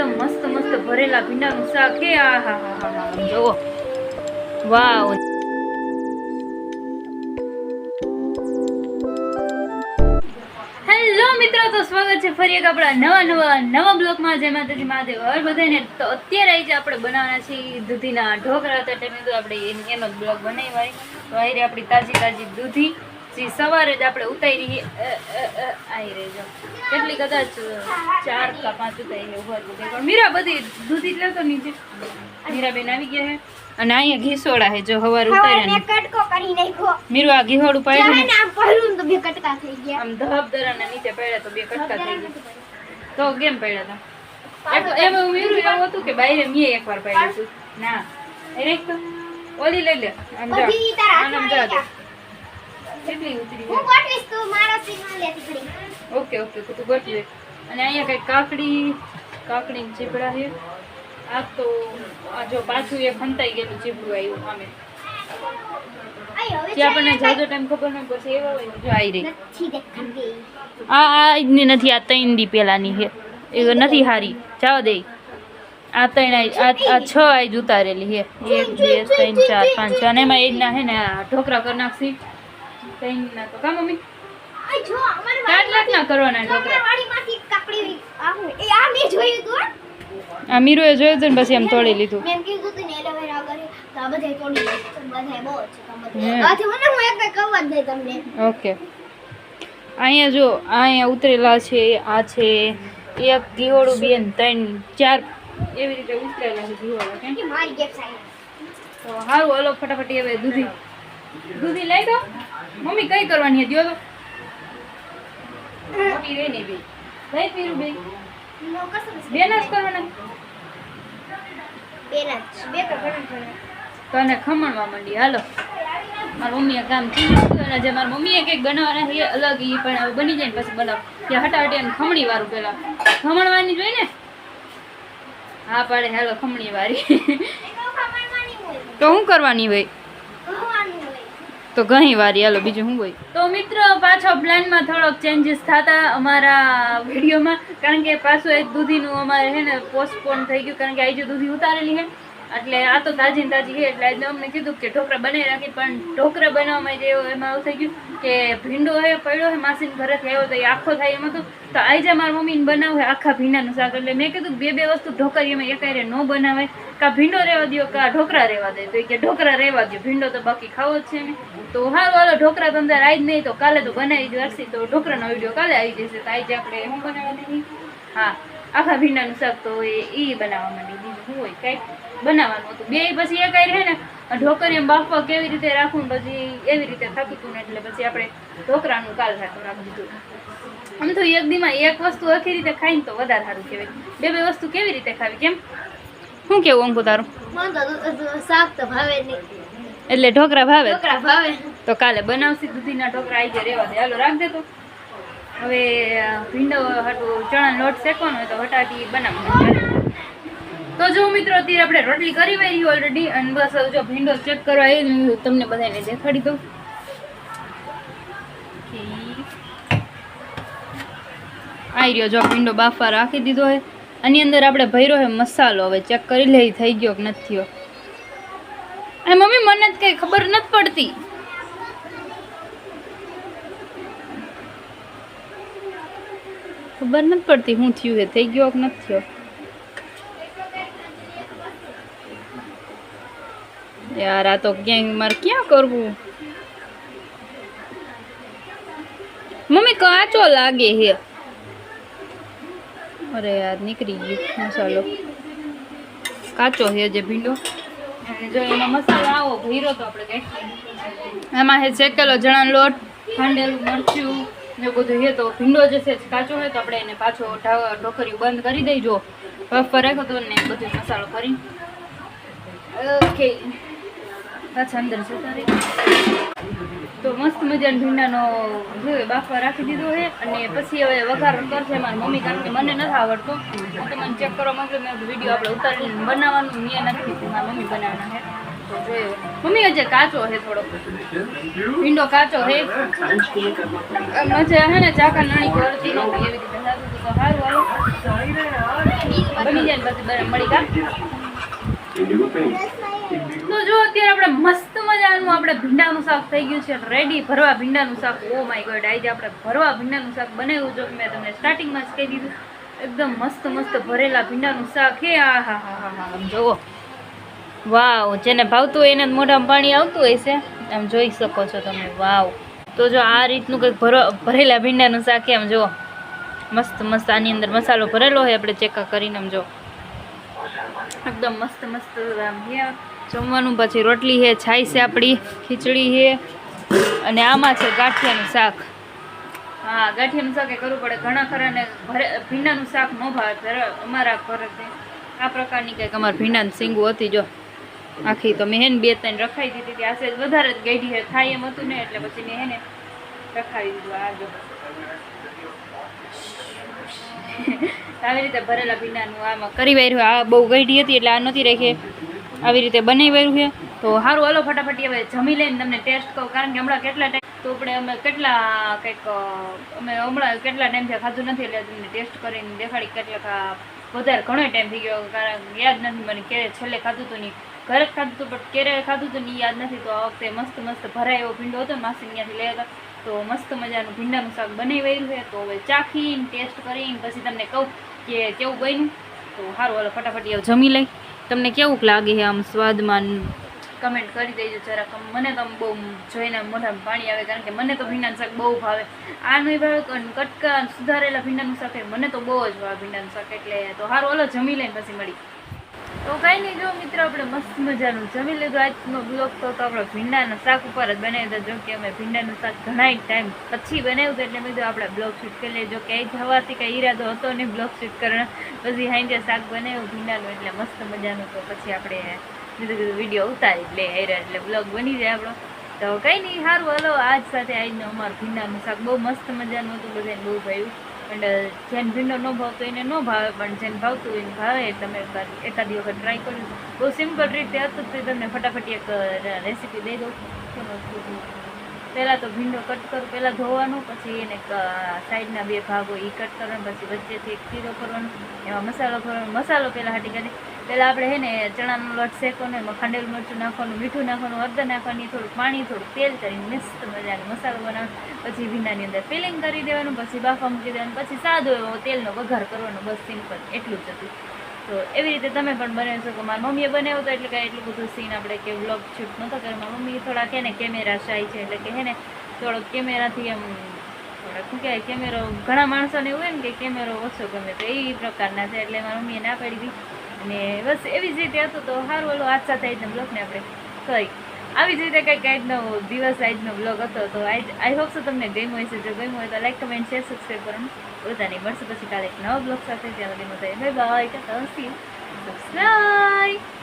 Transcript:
એકદમ મસ્ત મસ્ત ભરેલા ભીંડાનું શાક. કે આ, હા હા હા હા જુઓ વાવ. હેલો મિત્રો, તો સ્વાગત છે ફરી એક આપણા નવા નવા નવા બ્લોગમાં. જય માતાજી, મહાદેવ. હર બધાને તો અત્યારે આવી છે આપણે બનાવવાના છીએ દૂધીના ઢોકળા. તો એટલે મેં આપણે બનાવી આપણી તાજી તાજી દૂધી જે સવારે જ આપણે ઉતારી આવી રહી જો કેટલી કદાચ ચાર કા પાંચ ઉતારી ઊભા પણ મીરા બધી દૂધી જ લેતો નીચે. મીરાબેન આવી ગયા હે. અને અહીંયા ઘીસોડા છે જો સવારે હવે ઉતાર્યા મેં કટકો કરી નાખ્યો. મીરું આ ઘીહોડું પાડ્યું ને. ને આમ પડ્યું તો બે કટકા થઈ ગયા. આમ ધબ દરાના નીચે પડ્યા તો બે કટકા થઈ ગયા. તો કેમ પડ્યા હતા એમ મીરુ એવું હતું કે બાયરે મેં એકવાર પડ્યું હતું ના. એ રાખ ઓલી લઈ લે. આમ જા. આમ જા કેટલી ઉતરી હું ગોઠવીશ તું મારા સીનમાં લેતી પડી ઓકે ઓકે તું ગોઠવી. દે અને અહીંયા કઈ કાકડી કાકડી ચીપડા છે. આ તો આ જો પાછું એ ખંતાઈ ગયેલું ચીપડું આવ્યું સામે. આઈ હવે જે આપણને જાજો ટાઈમ ખબર ન પડશે એવા હોય ને જો આવી રહી. નથી દેખાતી. આ આ ઈદની નથી આ ત્રણ દી પેલાની છે. એ નથી હારી. જાવ દે. આ ત્રણ આઈ આ આ છ આઈ ઉતારેલી છે. એક બે ત્રણ ચાર પાંચ છ. અને એમાં એકના હે ને આ ઢોકરા કરી નાખશી. ત્રણ ના તો કા મમ્મી? જો અમારી ચાર લાખના કરવાના ઢોકરા વાડીમાંથી કપડી આવું એ આ મે જોયું તો આ મીરો એ જોયું હતું પછી એમ તોડી લીધું. મેં કીધું તું ને વેર આગળ તો બધે તોડી લીધું બધે બહુ છે તો હમ. આજે મને હું એક એક કહું જ તમને. ઓકે. અહીંયા જો અહીંયા ઉતરેલા છે આ છે એક ઘીહોળું બે ત્રણ ચાર. એવી રીતે ઉતરેલા છે કેમ? કે મારી ગેપ સાઈડ તો હારું હલો ફટાફટ હવે દૂધી. દૂધી લઈ દો મમ્મી કઈ કરવાની હતી? તો મોટી રે ને બે. લઈ પીરું બે નો કસમ છે. બે ના જ કરવાના. બેના બે કરવાના ઘણા ઘણા. તો એને ખમણવા માંડી. હાલો. મારી મમ્મીએ કામ કીધું અને જે મારી મમ્મીએ કંઈક બનાવવાના છે અલગ એ પણ બની જાય ને પછી બનાવ. ત્યાં હટાવટી એને ખમણી વાળું પેલા. ખમણવાની જોઈએ ને? હા પાડે. હાલો ખમણી વાળી. તો શું કરવાની હોય. તો ઘણી વારી, હાલો, બીજું શું હોય તો મિત્રો, પાછો પ્લાનમાં થોડોક ચેન્જીસ થતા અમારા વિડીયોમાં, કારણ કે પાછું એક દૂધીનું અમારે છે ને પોસ્ટપોન થઈ ગયું, કારણ કે આજે દૂધી ઉતારેલી છે એટલે આ તો તાજી તાજી છે, એટલે આજે અમને કીધું કે ઢોકરા બનાવી રાખી પણ ઢોકરા બનાવવામાં જે એમાં એવું થઈ ગયું કે ભીંડો હે, પડ્યો હે, માસીને ઘરેથી આવ્યો તો એ આખો થાય એમ હતું. તો આજે મારા મમ્મીને બનાવું આખા ભીંડાનું શાક. એટલે મેં કીધું બે બે વસ્તુ ઢોકરીમાં એક ન બનાવાય. કાં ભીંડો રહેવા દો કાં ઢોકરા રહેવા દે. તો એ કે ઢોકરા રહેવા દો ભીંડો તો બાકી ખાવો જ છે ને તો હારું, હાલો ઢોકરા તમને આજ નહીં, તો કાલે તો બનાવી જ રાખશી. તો ઢોકરાનો વીડિયો કાલે આવી જશે. તો આજે આપણે શું બનાવવાની હા, આખા ભીંડાનું શાક તો એ બનાવવા માંડી શું હોય કંઈક બનાવવાનું હતું. બે પછી એક રહે ને ઢોકરી એમ બાફવા કેવી રીતે રાખવું પછી એવી રીતે થતું હતું ને એટલે પછી આપણે ઢોકરાનું કાલ રાખતું રાખી દીધું આમ તો એક દીમાં એક વસ્તુ આખી રીતે ખાઈને તો વધારે સારું કહેવાય. બે બે વસ્તુ કેવી રીતે ખાવી? કેમ? શું કેવું અંકુ તારું? શાક તો ભાવે નહીં. એટલે ઢોકરા ભાવે ઢોકરા ભાવે. તો કાલે બનાવશી દૂધીના ઢોકરા આવી ગયા રહેવા દે. હાલો રાખ દે તો. હવે ભીંડો હાટું ચણાનો લોટ શેકવાનો હોય તો હટાટી બનાવવાનો. તો જો મિત્રો, અત્યારે આપણે રોટલી કરી વાળી ઓલરેડી અને બસ હવે જો ભીંડો ચેક કરવા આવી તમને બધાને દેખાડી દઉં. આવી રહ્યો જો ભીંડો બાફા રાખી દીધો હોય આની અંદર આપણે ભર્યો છે મસાલો, હવે ચેક કરી લે થઈ ગયો કે નથી એ મમ્મી, મને જ કઈ ખબર નથી પડતી. ખબર નથી પડતી શું થયું હે, થઈ ગયો કે નથી થયો. યાર આ તો ક્યાંય મારે ક્યાં કરવું? મમ્મી કાચો લાગે હે અરે યાર નીકળી ગયું. મસાલો. કાચો હે જે ભીંડો. જો એમાં મસાલો આવો ભીરો તો આપણે કઈ એમાં હે શેકેલો જણાનો લોટ. ખાંડેલું મરચું ને બધું હે તો ભીંડો જે છે કાચો હોય તો આપણે એને પાછો ઢોકરીયું બંધ કરી દઈજો બફર રાખ્યો તો ને બધું મસાલો કરી ઓકે પાછા અંદર જતા રહી. તો મસ્ત મજાનો ભીંડાનો જોઈએ બાફવા રાખી દીધો છે અને પછી હવે વઘાર કરશે મારી મમ્મી કારણ કે મને નથી આવડતો. તમને ચેક કરવા માંગ્યો મેં વીડિયો આપણે ઉતારીને બનાવવાનું, મેં નથી મારા મમ્મી બનાવવાના છે. મમ્મી, હજે કાચો છે થોડો ભીંડો કાચો છે. મજા હે ને ચાકા નાની કરતી નથી એવી રીતે સારું સારું બની જાય ને પછી મળી કા જો અત્યારે આપણે મસ્ત મજાનું આપણે ભીંડાનું શાક થઈ ગયું છે રેડી ભરવા ભીંડાનું શાક. ઓ માય ગોડ આજે આપણે ભરવા ભીંડાનું શાક બનાવ્યું જો મેં તમને સ્ટાર્ટિંગમાં જ કહી દીધું. એકદમ મસ્ત મસ્ત ભરેલા ભીંડાનું શાક હે આ હા હા હા હા, આમ જુઓ. વાવ જેને ભાવતું હોય એને મોઢામાં પાણી આવતું હોય છે. આમ જોઈ શકો છો તમે. વાવ તો જો આ રીતનું કંઈક ભરવા, ભરેલા ભીંડાનું શાક હે આમ જુઓ. મસ્ત મસ્ત આની અંદર મસાલો ભરેલો હોય, આપણે ચેકા કરીને આમ જો એકદમ મસ્ત મસ્ત જમવાનું પછી રોટલી છે છાઈ છે આપણી ખીચડી છે અને આમાં છે ગાંઠિયાનું શાક. હા, ગાંઠિયાનું શાક એ કરવું પડે. ઘણા ખરાને ભરે ભીંડાનું શાક ન ભાવે. અમારા ઘરે આ પ્રકારની કંઈક અમારે ભીંડાનું સીંગું હતી જો. આખી તો મેં બે ત્રણ રખાઈ દીધી હતી. આશે વધારે જ ગઈ થાય એમ હતું ને, એટલે પછી મેં હેને રખાવી દીધું. આ જો. આવી રીતે ભરેલા ભીંડાનું આમાં કરી વાર્યું. આ બહુ ગઈઢી હતી એટલે આ નથી રાખી. આવી રીતે બનાવી વાર્યું છે. તો સારું હાલો ફટાફટ હવે જમી લઈને તમને ટેસ્ટ કહું. કારણ કે હમણાં કેટલા ટાઈમ તો આપણે અમે કેટલા કંઈક અમે હમણાં કેટલા ટાઈમથી ખાધું નથી એટલે તમને ટેસ્ટ કરીને દેખાડી કેટલાક વધારે ઘણો ટાઈમ થઈ ગયો. કારણ યાદ નથી મને ક્યારે છેલ્લે ખાધું હતું નહીં ઘરે જ ખાધું હતું પણ ક્યારે ખાધું હતું નહીં યાદ નથી. તો આ વખતે મસ્ત મસ્ત ભરાય એવો ભીંડો હતો. માસી ત્યાંથી લઈ હતા. તો મસ્ત મજાનું ભીંડાનું શાક બનાવી રહ્યું છે. તો હવે ચાખીને ટેસ્ટ કરીને પછી તમને કહું. કે કેવું બન્યું? તો સારું હાલો, ફટાફટ એવું જમી લઈ. તમને કેવું લાગે છે આમ સ્વાદમાં કમેન્ટ કરી દેજો જરાક. મને તો બહુ જોઈને મોઢામાં પાણી આવે, કારણ કે મને તો ભીંડાનું શાક બહુ ભાવે. આ નહીં ભાવે કટકા સુધારેલા ભીંડાનું શાક મને તો બહુ જ ભાવે ભીંડાનું શાક. એટલે તો સારું હાલો, જમી લઈને પછી મળી. તો કાંઈ નહીં, જો મિત્રો, આપણે મસ્ત મજાનું જમી લીધું. આજનો બ્લોગ તો આપણે ભીંડાના શાક ઉપર જ બનાવી દીધો જો કે અમે ભીંડાનું શાક ઘણા ટાઈમ પછી બનાવ્યું હતું, એટલે મેં આપણે બ્લોગ શૂટ કરી લઈએ. જો કે જવાથી કંઈ ઈરાદો હતો નહીં બ્લોગ શૂટ કરવાનો. પછી હાંજે શાક બનાવ્યું ભીંડાનું, એટલે મસ્ત મજાનું તો પછી આપણે કીધું કીધું વીડિયો ઉતારી લે હાર્યા એટલે બ્લોગ બની જાય આપણો. તો કંઈ નહીં, સારું, હલો, આજ સાથે આજનો અમારું ભીંડાનું શાક બહુ મસ્ત મજાનું હતું, બધાને બહુ ભાવ્યું. પણ જેને ભીંડો ન ભાવતો એને ન ભાવે, પણ જેને ભાવતું હોય એને ભાવે. તમે એકાદ વખત ટ્રાય કરી બહુ સિમ્પલ રીતે હતું તો તમને ફટાફટ એક રેસીપી દઈ દઉં. પહેલાં તો ભીંડો કટ કરો, પહેલાં ધોવાનું, પછી એને સાઈડના બે ભાગો એ કટ કરવાનો, પછી વચ્ચેથી એક ચીરો કરવાનો, એમાં મસાલો ભરવાનો. મસાલો પહેલાં હાટી કરી પહેલાં આપણે હે ને ચણાનો લોટ શેકવાનો એમાં ખાંડેલ મરચું નાખવાનું, મીઠું નાખવાનું, હળદર નાખવાની થોડું પાણી થોડું તેલ કરીને મસ્ત મજાનો મસાલો બનાવવાનો, પછી ભીંડાની અંદર ફિલિંગ કરી દેવાનું, પછી બાફા મૂકી દેવાનું, પછી સાદો એવો તેલનો વઘાર કરવાનો, બસ સિમ્પલ એટલું જ હતું. તો એવી રીતે તમે પણ બનાવી શકો. મારી મમ્મીએ બનાવ્યું હતું એટલે કાંઈ એટલું બધું સીન આપણે કે વ્લોગ શૂટ નહોતો કર્યો. મારી મમ્મી થોડા કે ને કેમેરા શાય છે એટલે કે હે ને થોડોક કેમેરાથી એમ થોડાક શું કહેવાય કેમેરો ઘણા માણસોને એવું હોય ને કે કેમેરો ઓછો ગમે તો એ પ્રકારના છે એટલે મારી મમ્મીએ ના પાડી હતી. અને બસ એવી જ રીતે હતું તો સારું ઓલું આજ સાથે આજના બ્લોગને આપણે કરી આવી જ રીતે કંઈક આજનો દિવસ, આજનો બ્લોગ હતો તો આઈ આઈ હોપ સો તમને ગમ્યું હશે. જો ગમ્યું હોય તો લાઈક કમેન્ટ શેર સબસ્ક્રાઈબ કરવાનું ભૂલતા નહીં મળશે પછી કાલે એક નવા બ્લોગ સાથે. ત્યાં સુધી મજા બાય બાય સબસ્ક્રાઈબ